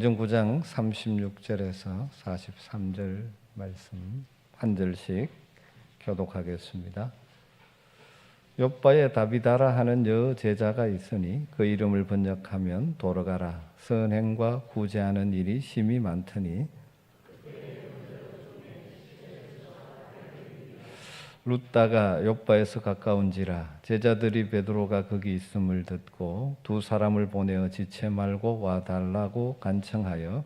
사도행전 9장 36절에서 43절 말씀 한 절씩 교독하겠습니다. 요바에 다비다라 하는 여 제자가 있으니 그 이름을 번역하면 돌아가라 선행과 구제하는 일이 심히 많더니 룻다가 요바에서 가까운지라 제자들이 베드로가 거기 있음을 듣고 두 사람을 보내어 지체 말고 와 달라고 간청하여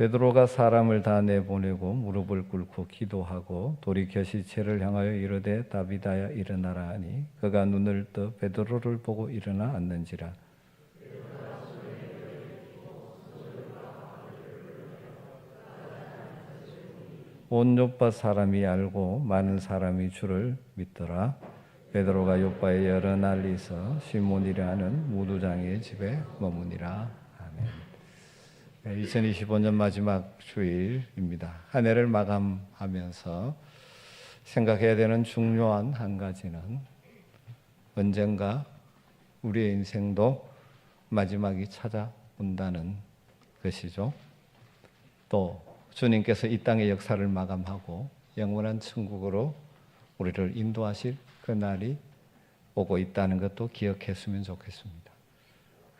베드로가 사람을 다 내보내고 무릎을 꿇고 기도하고 돌이켜 시체를 향하여 이르되 다비다야 일어나라 하니 그가 눈을 떠 베드로를 보고 일어나 앉는지라. 온 요파 사람이 알고 많은 사람이 주를 믿더라. 베드로가 요파에 여러 날 있어 시몬이라는 무두장의 집에 머무니라 2025년 마지막 주일입니다. 한 해를 마감하면서 생각해야 되는 중요한 한 가지는 언젠가 우리의 인생도 마지막이 찾아온다는 것이죠. 또 주님께서 이 땅의 역사를 마감하고 영원한 천국으로 우리를 인도하실 그날이 오고 있다는 것도 기억했으면 좋겠습니다.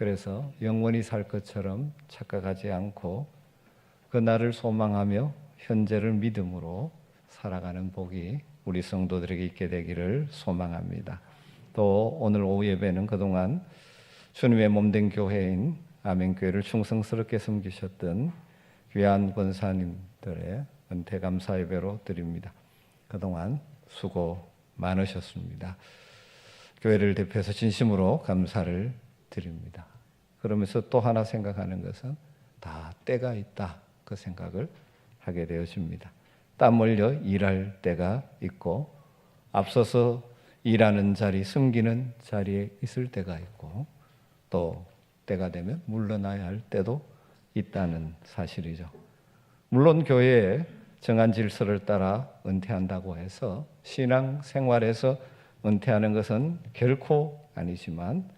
그래서 영원히 살 것처럼 착각하지 않고 그 날을 소망하며 현재를 믿음으로 살아가는 복이 우리 성도들에게 있게 되기를 소망합니다. 또 오늘 오후 예배는 그동안 주님의 몸된 교회인 아멘교회를 충성스럽게 섬기셨던 귀한 권사님들의 은퇴 감사 예배로 드립니다. 그동안 수고 많으셨습니다. 교회를 대표해서 진심으로 감사를 드립니다. 그러면서 또 하나 생각하는 것은 다 때가 있다. 그 생각을 하게 되어집니다. 땀 흘려 일할 때가 있고 앞서서 일하는 자리, 숨기는 자리에 있을 때가 있고 또 때가 되면 물러나야 할 때도 있다는 사실이죠. 물론 교회에 정한 질서를 따라 은퇴한다고 해서 신앙 생활에서 은퇴하는 것은 결코 아니지만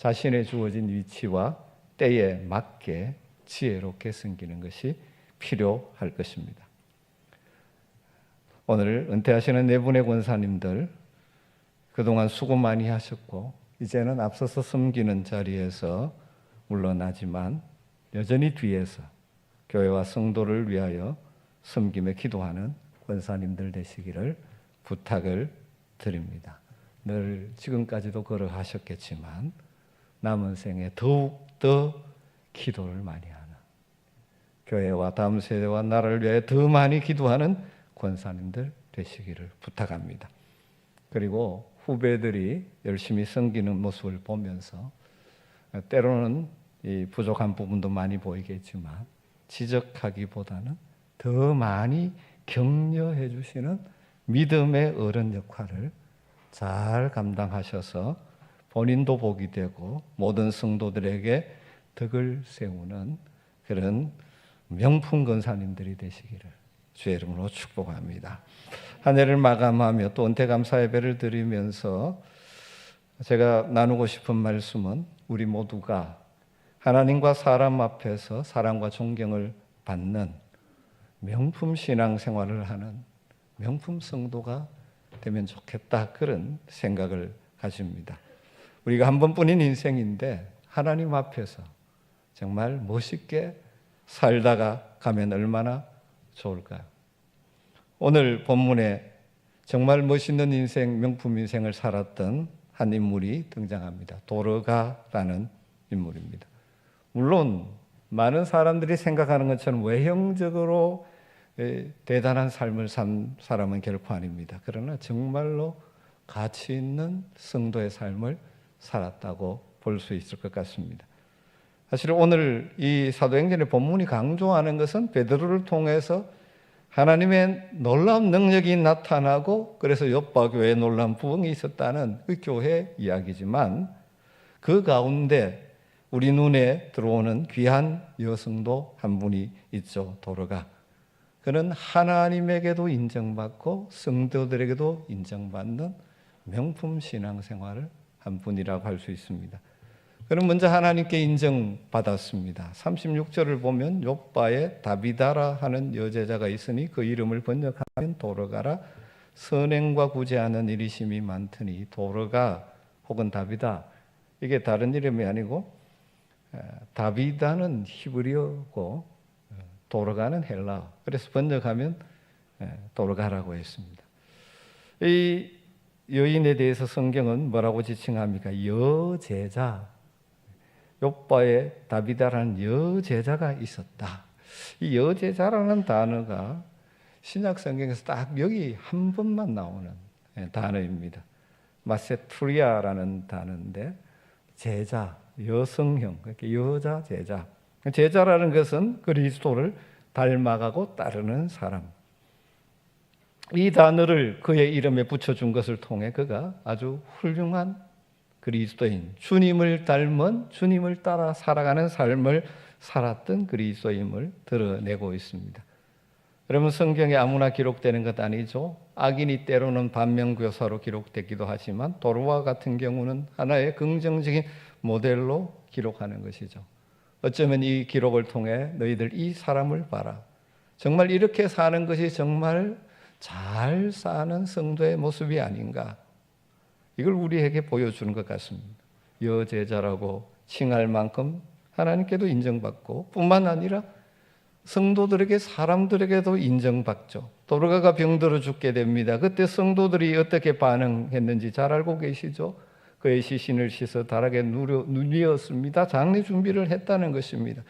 자신의 주어진 위치와 때에 맞게 지혜롭게 섬기는 것이 필요할 것입니다. 오늘 은퇴하시는 네 분의 권사님들 그동안 수고 많이 하셨고 이제는 앞서서 섬기는 자리에서 물러나지만 여전히 뒤에서 교회와 성도를 위하여 섬김에 기도하는 권사님들 되시기를 부탁을 드립니다. 늘 지금까지도 그러 하셨겠지만 남은 생에 더욱 더 기도를 많이 하는 교회와 다음 세대와 나라를 위해 더 많이 기도하는 권사님들 되시기를 부탁합니다. 그리고 후배들이 열심히 섬기는 모습을 보면서 때로는 이 부족한 부분도 많이 보이겠지만 지적하기보다는 더 많이 격려해 주시는 믿음의 어른 역할을 잘 감당하셔서 본인도 복이 되고 모든 성도들에게 덕을 세우는 그런 명품 권사님들이 되시기를 주의 이름으로 축복합니다. 한 해를 마감하며 또 은퇴 감사 예배를 드리면서 제가 나누고 싶은 말씀은 우리 모두가 하나님과 사람 앞에서 사랑과 존경을 받는 명품 신앙 생활을 하는 명품 성도가 되면 좋겠다 그런 생각을 가집니다. 우리가 한 번뿐인 인생인데 하나님 앞에서 정말 멋있게 살다가 가면 얼마나 좋을까요? 오늘 본문에 정말 멋있는 인생, 명품 인생을 살았던 한 인물이 등장합니다. 도르가라는 인물입니다. 물론 많은 사람들이 생각하는 것처럼 외형적으로 대단한 삶을 산 사람은 결코 아닙니다. 그러나 정말로 가치 있는 성도의 삶을 살았다고 볼 수 있을 것 같습니다. 사실 오늘 이 사도행전의 본문이 강조하는 것은 베드로를 통해서 하나님의 놀라운 능력이 나타나고 그래서 옆바 교회에 놀라운 부흥이 있었다는 그 교회 이야기지만 그 가운데 우리 눈에 들어오는 귀한 여성도 한 분이 있죠. 도로가. 그는 하나님에게도 인정받고 성도들에게도 인정받는 명품 신앙생활을 한 분이라고 할 수 있습니다. 그는 먼저 하나님께 인정받았습니다. 36절을 보면 요바에 다비다라 하는 여제자가 있으니 그 이름을 번역하면 도로가라 선행과 구제하는 일이심이 많더니 도로가 혹은 다비다 이게 다른 이름이 아니고 에, 다비다는 히브리어고 어, 도로가는 헬라어. 그래서 번역하면 에, 도로가라고 했습니다. 이 여인에 대해서 성경은 뭐라고 지칭합니까? 여제자. 요바에 다비다라는 여제자가 있었다. 이 여제자라는 단어가 신약 성경에서 딱 여기 한 번만 나오는 예, 단어입니다. 마세투리아라는 단어인데 제자, 여성형, 그러니까 여자 제자. 제자라는 것은 그리스도를 닮아가고 따르는 사람. 이 단어를 그의 이름에 붙여준 것을 통해 그가 아주 훌륭한 그리스도인, 주님을 닮은 주님을 따라 살아가는 삶을 살았던 그리스도임을 드러내고 있습니다. 여러분 성경에 아무나 기록되는 것 아니죠. 악인이 때로는 반면교사로 기록되기도 하지만 도로와 같은 경우는 하나의 긍정적인 모델로 기록하는 것이죠. 어쩌면 이 기록을 통해 너희들 이 사람을 봐라. 정말 이렇게 사는 것이 정말 잘 사는 성도의 모습이 아닌가. 이걸 우리에게 보여주는 것 같습니다. 여제자라고 칭할 만큼 하나님께도 인정받고 뿐만 아니라 성도들에게 사람들에게도 인정받죠. 도르가가 병들어 죽게 됩니다. 그때 성도들이 어떻게 반응했는지 잘 알고 계시죠? 그의 시신을 씻어 다락에 누려, 누리었습니다. 장례 준비를 했다는 것입니다.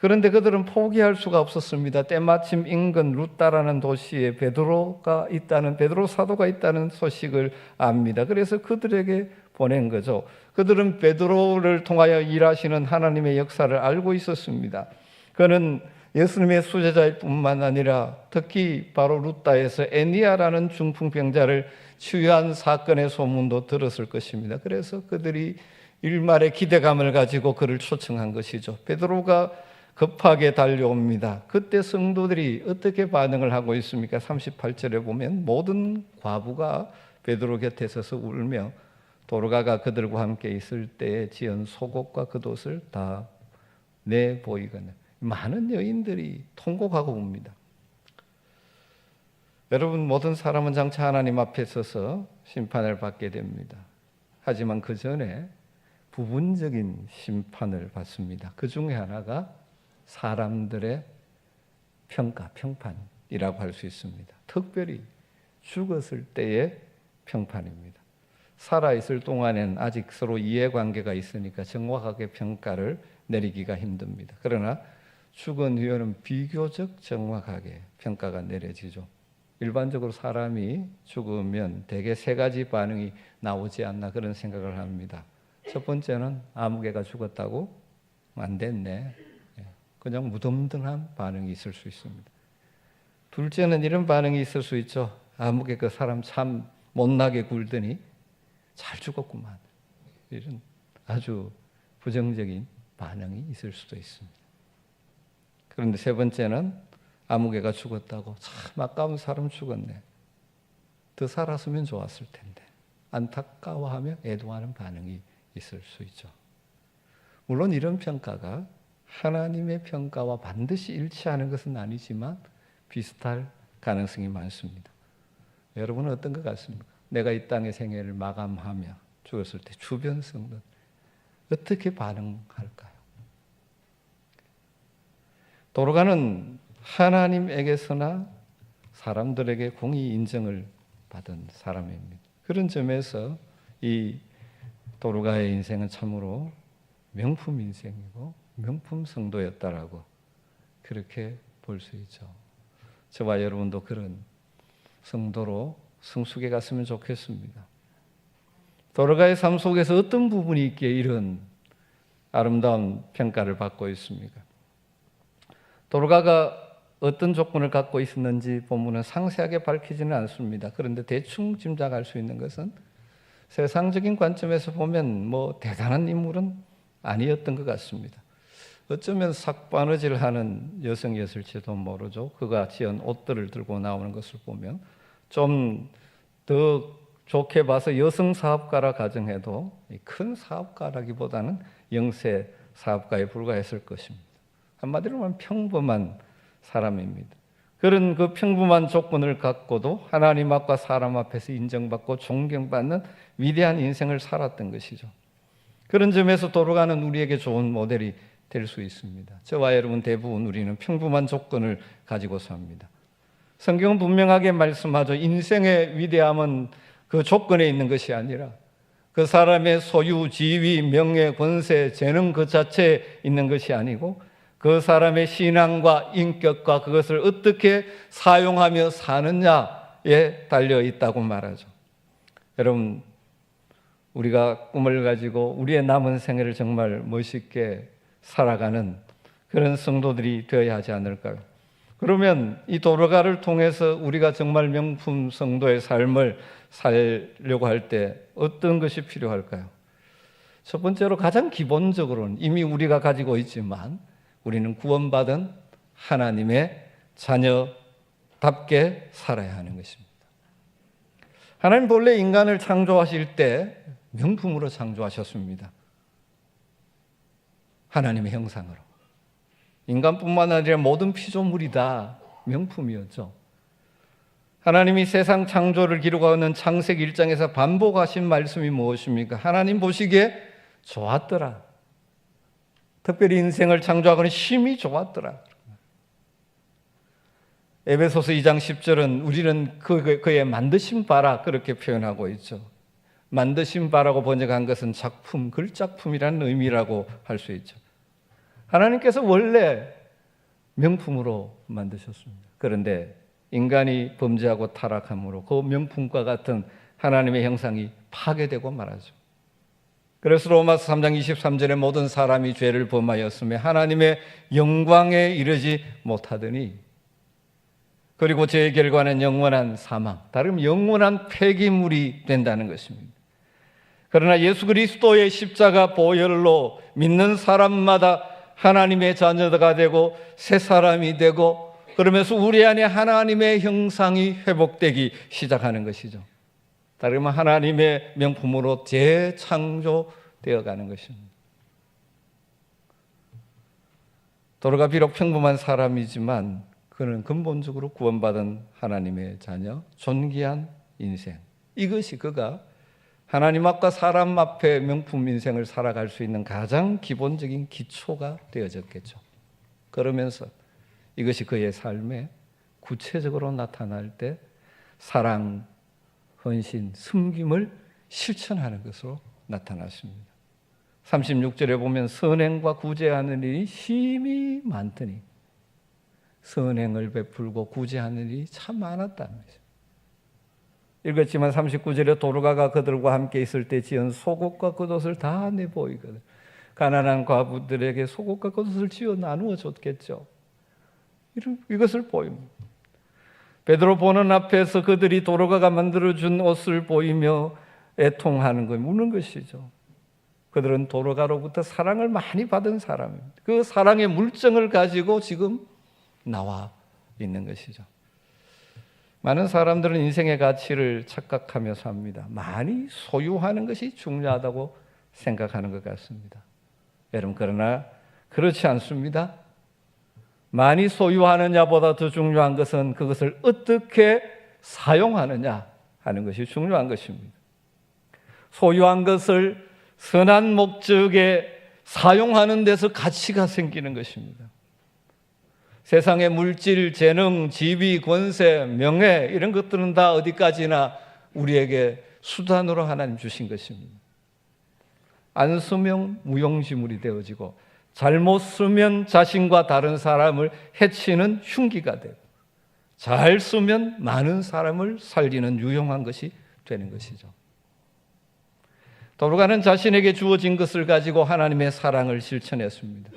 그런데 그들은 포기할 수가 없었습니다. 때마침 인근 루따라는 도시에 베드로가 있다는 베드로 사도가 있다는 소식을 압니다. 그래서 그들에게 보낸 거죠. 그들은 베드로를 통하여 일하시는 하나님의 역사를 알고 있었습니다. 그는 예수님의 수제자일 뿐만 아니라 특히 바로 루따에서 애니아라는 중풍병자를 치유한 사건의 소문도 들었을 것입니다. 그래서 그들이 일말의 기대감을 가지고 그를 초청한 것이죠. 베드로가 급하게 달려옵니다. 그때 성도들이 어떻게 반응을 하고 있습니까? 38절에 보면 모든 과부가 베드로 곁에 서서 울며 도르가가 그들과 함께 있을 때에 지은 속옷과 겉옷을 다 내보이거늘 많은 여인들이 통곡하고 옵니다. 여러분 모든 사람은 장차 하나님 앞에 서서 심판을 받게 됩니다. 하지만 그 전에 부분적인 심판을 받습니다. 그 중에 하나가 사람들의 평가, 평판이라고 할 수 있습니다. 특별히 죽었을 때의 평판입니다. 살아있을 동안엔 아직 서로 이해관계가 있으니까 정확하게 평가를 내리기가 힘듭니다. 그러나 죽은 후에는 비교적 정확하게 평가가 내려지죠. 일반적으로 사람이 죽으면 대개 세 가지 반응이 나오지 않나 그런 생각을 합니다. 첫 번째는 아무개가 죽었다고 안 됐네. 예, 그냥 무덤덤한 반응이 있을 수 있습니다. 둘째는 이런 반응이 있을 수 있죠. 아무개 그 사람 참 못나게 굴더니 잘 죽었구만. 이런 아주 부정적인 반응이 있을 수도 있습니다. 그런데 세 번째는 아무개가 죽었다고 참 아까운 사람 죽었네. 더 살았으면 좋았을 텐데. 안타까워하며 애도하는 반응이 있을 수 있죠. 물론 이런 평가가 하나님의 평가와 반드시 일치하는 것은 아니지만 비슷할 가능성이 많습니다. 여러분은 어떤 것 같습니까? 내가 이 땅의 생애를 마감하며 죽었을 때 주변 성도 어떻게 반응할까요? 도로가는 하나님에게서나 사람들에게 공의 인정을 받은 사람입니다. 그런 점에서 이 도로가의 인생은 참으로 명품 인생이고 명품 성도였다라고 그렇게 볼 수 있죠. 저와 여러분도 그런 성도로 성숙해 갔으면 좋겠습니다. 도로가의 삶 속에서 어떤 부분이 있기에 이런 아름다운 평가를 받고 있습니까? 도로가가 어떤 조건을 갖고 있었는지 본문은 상세하게 밝히지는 않습니다. 그런데 대충 짐작할 수 있는 것은 세상적인 관점에서 보면 뭐 대단한 인물은 아니었던 것 같습니다. 어쩌면 삭바느질 하는 여성이었을지도 모르죠. 그가 지은 옷들을 들고 나오는 것을 보면 좀 더 좋게 봐서 여성 사업가라 가정해도 큰 사업가라기보다는 영세 사업가에 불과했을 것입니다. 한마디로 말하면 평범한 사람입니다. 그런 그 평범한 조건을 갖고도 하나님 앞과 사람 앞에서 인정받고 존경받는 위대한 인생을 살았던 것이죠. 그런 점에서 돌아가는 우리에게 좋은 모델이 될 수 있습니다. 저와 여러분 대부분 우리는 평범한 조건을 가지고 삽니다. 성경은 분명하게 말씀하죠. 인생의 위대함은 그 조건에 있는 것이 아니라 그 사람의 소유, 지위, 명예, 권세, 재능 그 자체에 있는 것이 아니고 그 사람의 신앙과 인격과 그것을 어떻게 사용하며 사느냐에 달려 있다고 말하죠. 여러분, 우리가 꿈을 가지고 우리의 남은 생애를 정말 멋있게 살아가는 그런 성도들이 되어야 하지 않을까요? 그러면 이 도로가를 통해서 우리가 정말 명품 성도의 삶을 살려고 할 때 어떤 것이 필요할까요? 첫 번째로 가장 기본적으로는 이미 우리가 가지고 있지만 우리는 구원받은 하나님의 자녀답게 살아야 하는 것입니다. 하나님 본래 인간을 창조하실 때 명품으로 창조하셨습니다. 하나님의 형상으로. 인간뿐만 아니라 모든 피조물이 다 명품이었죠. 하나님이 세상 창조를 기록하는 창세기 1장에서 반복하신 말씀이 무엇입니까? 하나님 보시기에 좋았더라. 특별히 인생을 창조하고는 힘이 좋았더라. 에베소서 2장 10절은 우리는 그, 그의 만드신 바라 그렇게 표현하고 있죠. 만드신 바라고 번역한 것은 작품, 글작품이라는 의미라고 할 수 있죠. 하나님께서 원래 명품으로 만드셨습니다. 그런데 인간이 범죄하고 타락함으로 그 명품과 같은 하나님의 형상이 파괴되고 말하죠. 그래서 로마서 3장 23절에 모든 사람이 죄를 범하였으며 하나님의 영광에 이르지 못하더니 그리고 죄의 결과는 영원한 사망, 다름 영원한 폐기물이 된다는 것입니다. 그러나 예수 그리스도의 십자가 보혈로 믿는 사람마다 하나님의 자녀가 되고 새 사람이 되고 그러면서 우리 안에 하나님의 형상이 회복되기 시작하는 것이죠. 다름 하나님의 명품으로 재창조되어 가는 것입니다. 도로가 비록 평범한 사람이지만 그는 근본적으로 구원받은 하나님의 자녀, 존귀한 인생. 이것이 그가 하나님 앞과 사람 앞에 명품 인생을 살아갈 수 있는 가장 기본적인 기초가 되어졌겠죠. 그러면서 이것이 그의 삶에 구체적으로 나타날 때 사랑, 헌신, 숨김을 실천하는 것으로 나타났습니다. 36절에 보면 선행과 구제하는 일이 힘이 많더니 선행을 베풀고 구제하는 일이 참 많았다는 거죠. 읽었지만 39절에 도르가가 그들과 함께 있을 때 지은 속옷과 겉옷을 다 내보이거든. 가난한 과부들에게 속옷과 겉옷을 지어 나누어 줬겠죠. 이것을 보입니다. 베드로 보는 앞에서 그들이 도로가가 만들어준 옷을 보이며 애통하는 거 우는 것이죠. 그들은 도로가로부터 사랑을 많이 받은 사람입니다. 그 사랑의 물정을 가지고 지금 나와 있는 것이죠. 많은 사람들은 인생의 가치를 착각하며 삽니다. 많이 소유하는 것이 중요하다고 생각하는 것 같습니다. 여러분, 그러나 그렇지 않습니다. 많이 소유하느냐보다 더 중요한 것은 그것을 어떻게 사용하느냐 하는 것이 중요한 것입니다. 소유한 것을 선한 목적에 사용하는 데서 가치가 생기는 것입니다. 세상의 물질, 재능, 지위, 권세, 명예 이런 것들은 다 어디까지나 우리에게 수단으로 하나님 주신 것입니다. 안 쓰면 무용지물이 되어지고 잘못 쓰면 자신과 다른 사람을 해치는 흉기가 되고 잘 쓰면 많은 사람을 살리는 유용한 것이 되는 것이죠. 도로가는 자신에게 주어진 것을 가지고 하나님의 사랑을 실천했습니다.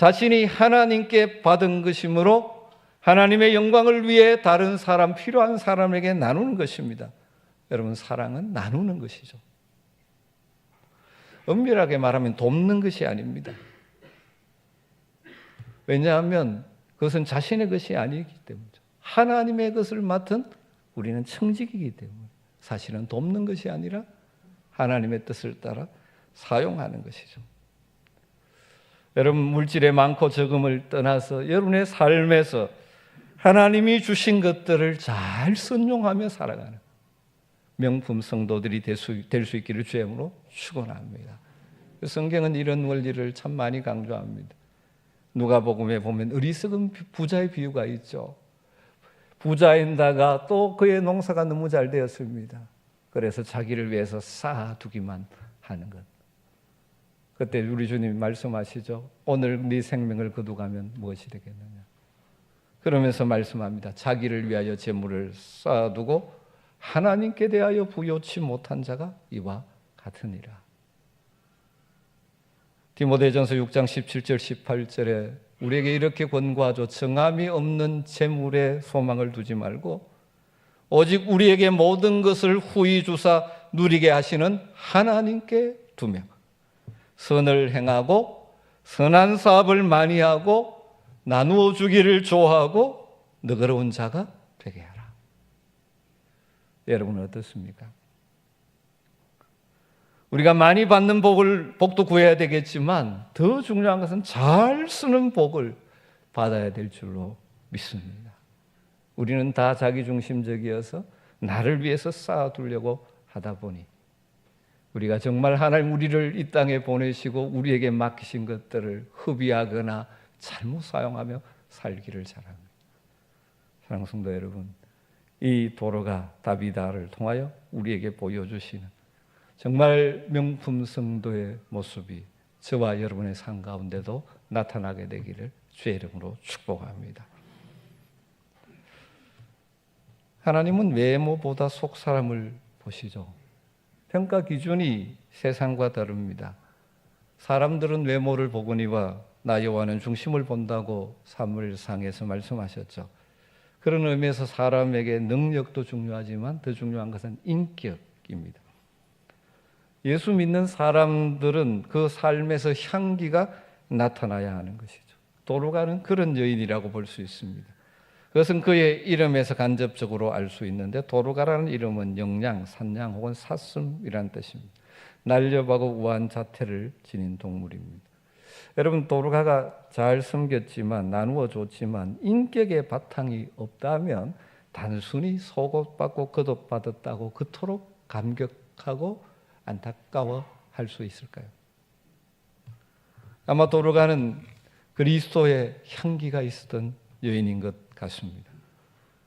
자신이 하나님께 받은 것이므로 하나님의 영광을 위해 다른 사람, 필요한 사람에게 나누는 것입니다. 여러분, 사랑은 나누는 것이죠. 엄밀하게 말하면 돕는 것이 아닙니다. 왜냐하면 그것은 자신의 것이 아니기 때문이죠. 하나님의 것을 맡은 우리는 청직이기 때문에 사실은 돕는 것이 아니라 하나님의 뜻을 따라 사용하는 것이죠. 여러분 물질의 많고 적음을 떠나서 여러분의 삶에서 하나님이 주신 것들을 잘 선용하며 살아가는 명품 성도들이 될 수 있기를 주임으로 축원합니다. 성경은 이런 원리를 참 많이 강조합니다. 누가복음에 보면 어리석은 부자의 비유가 있죠. 부자인 다가 또 그의 농사가 너무 잘 되었습니다. 그래서 자기를 위해서 쌓아두기만 하는 것. 그때 우리 주님 말씀하시죠. 오늘 네 생명을 거두가면 무엇이 되겠느냐. 그러면서 말씀합니다. 자기를 위하여 재물을 쌓아두고 하나님께 대하여 부여치 못한 자가 이와 같으니라. 디모데전서 6장 17절 18절에 우리에게 이렇게 권고하죠. 정함이 없는 재물에 소망을 두지 말고 오직 우리에게 모든 것을 후히 주사 누리게 하시는 하나님께 두며 선을 행하고 선한 사업을 많이 하고 나누어 주기를 좋아하고 너그러운 자가 되게 하라. 여러분은 어떻습니까? 우리가 많이 받는 복을 복도 구해야 되겠지만 더 중요한 것은 잘 쓰는 복을 받아야 될 줄로 믿습니다. 우리는 다 자기 중심적이어서 나를 위해서 쌓아두려고 하다 보니 우리가 정말 하나님 우리를 이 땅에 보내시고 우리에게 맡기신 것들을 흡의하거나 잘못 사용하며 살기를 잘합니다. 사랑하는 성도 여러분, 이 도로가 다비다를 통하여 우리에게 보여주시는 정말 명품 성도의 모습이 저와 여러분의 삶 가운데도 나타나게 되기를 주의 이름으로 축복합니다. 하나님은 외모보다 속 사람을 보시죠. 평가 기준이 세상과 다릅니다. 사람들은 외모를 보거니와 나 여호와는 중심을 본다고 사무엘상에서 말씀하셨죠. 그런 의미에서 사람에게 능력도 중요하지만 더 중요한 것은 인격입니다. 예수 믿는 사람들은 그 삶에서 향기가 나타나야 하는 것이죠. 도로 가는 그런 여인이라고 볼 수 있습니다. 그것은 그의 이름에서 간접적으로 알 수 있는데 도로가라는 이름은 영양, 산양 혹은 사슴이라는 뜻입니다. 날렵하고 우아한 자태를 지닌 동물입니다. 여러분 도로가가 잘 섬겼지만 나누어 줬지만 인격의 바탕이 없다면 단순히 속옷받고 거듭받았다고 그토록 감격하고 안타까워 할 수 있을까요? 아마 도로가는 그리스도의 향기가 있었던 여인인 것 같습니다.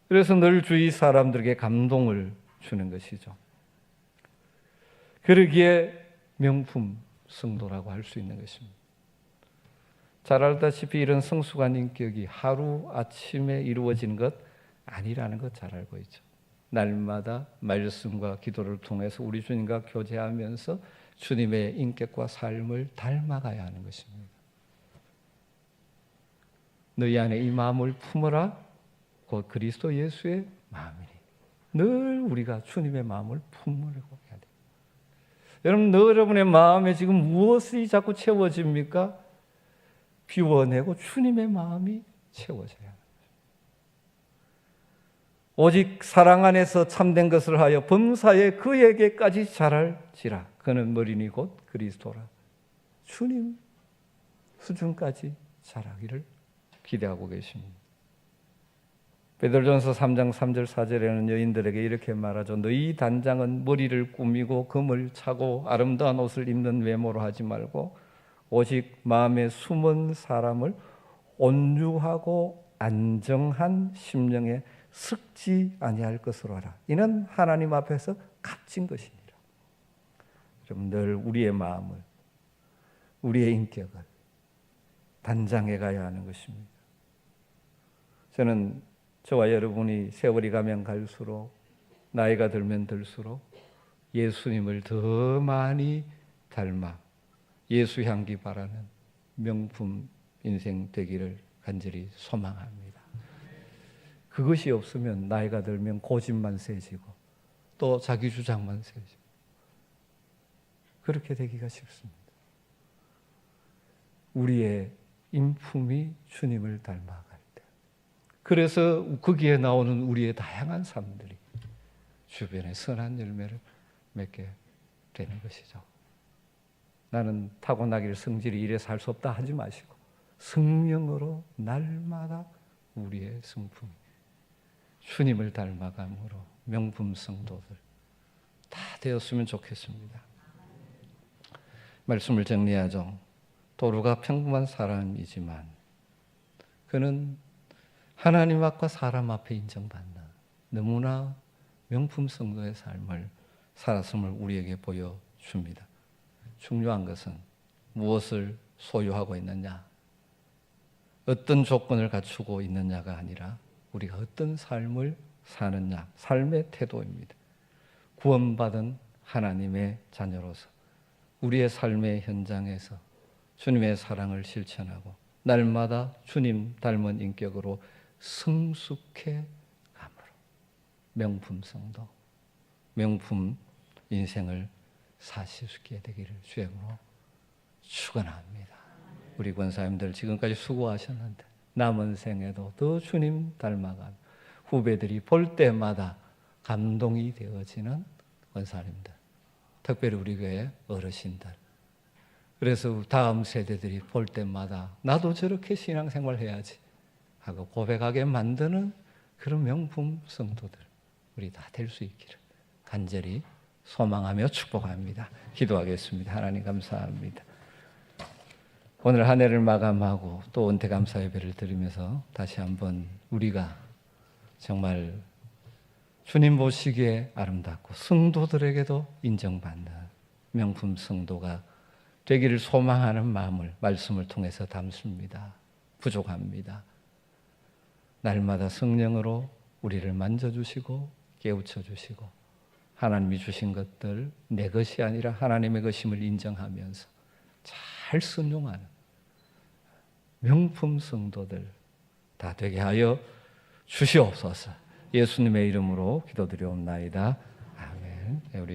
그래서 늘 주위 사람들에게 감동을 주는 것이죠. 그러기에 명품 성도라고 할 수 있는 것입니다. 잘 알다시피 이런 성숙한 인격이 하루 아침에 이루어진 것 아니라는 것 잘 알고 있죠. 날마다 말씀과 기도를 통해서 우리 주님과 교제하면서 주님의 인격과 삶을 닮아가야 하는 것입니다. 너희 안에 이 마음을 품어라. 곧 그리스도 예수의 마음이니. 늘 우리가 주님의 마음을 품으려고 해야 돼요. 여러분, 너 여러분의 마음에 지금 무엇이 자꾸 채워집니까? 비워내고 주님의 마음이 채워져야 합니다. 오직 사랑 안에서 참된 것을 하여 범사에 그에게까지 자랄지라. 그는 머리니 곧 그리스도라. 주님 수준까지 자라기를 기대하고 계십니다. 베드로전서 3장 3절 4절에는 여인들에게 이렇게 말하죠. 너희 단장은 머리를 꾸미고 금을 차고 아름다운 옷을 입는 외모로 하지 말고 오직 마음에 숨은 사람을 온유하고 안정한 심령에 섞지 아니할 것으로 하라. 이는 하나님 앞에서 값진 것이니라. 좀늘 우리의 마음을 우리의 인격을 단장해 가야 하는 것입니다. 저는 저와 여러분이 세월이 가면 갈수록 나이가 들면 들수록 예수님을 더 많이 닮아 예수 향기 바라는 명품 인생 되기를 간절히 소망합니다. 그것이 없으면 나이가 들면 고집만 세지고 또 자기 주장만 세지고 그렇게 되기가 쉽습니다. 우리의 인품이 주님을 닮아갈 때. 그래서 거기에 나오는 우리의 다양한 삶들이 주변에 선한 열매를 맺게 되는 것이죠. 나는 타고나기를 성질이 이래 살수 없다 하지 마시고 성령으로 날마다 우리의 성품이 주님을 닮아감으로 명품 성도들 다 되었으면 좋겠습니다. 말씀을 정리하죠. 도루가 평범한 사람이지만 그는 하나님 앞과 사람 앞에 인정받는 너무나 명품 성도의 삶을 살았음을 우리에게 보여줍니다. 중요한 것은 무엇을 소유하고 있느냐, 어떤 조건을 갖추고 있느냐가 아니라 우리가 어떤 삶을 사느냐, 삶의 태도입니다. 구원받은 하나님의 자녀로서 우리의 삶의 현장에서 주님의 사랑을 실천하고 날마다 주님 닮은 인격으로 성숙해 감으로 명품 성도, 명품 인생을 사실 수 있게 되기를 주임으로 축원합니다. 우리 권사님들 지금까지 수고하셨는데 남은 생에도 더 주님 닮아간 후배들이 볼 때마다 감동이 되어지는 권사님들, 특별히 우리 교회 어르신들. 그래서 다음 세대들이 볼 때마다 나도 저렇게 신앙생활 해야지 하고 고백하게 만드는 그런 명품 성도들 우리 다 될 수 있기를 간절히 소망하며 축복합니다. 기도하겠습니다. 하나님 감사합니다. 오늘 한 해를 마감하고 또 은퇴 감사 예배를 드리면서 다시 한번 우리가 정말 주님 보시기에 아름답고 성도들에게도 인정받는 명품 성도가 되기를 소망하는 마음을 말씀을 통해서 담습니다. 부족합니다. 날마다 성령으로 우리를 만져주시고 깨우쳐 주시고 하나님이 주신 것들 내 것이 아니라 하나님의 것임을 인정하면서 잘 순종하는 명품 성도들 다 되게 하여 주시옵소서. 예수님의 이름으로 기도드리옵나이다. 아멘. 우리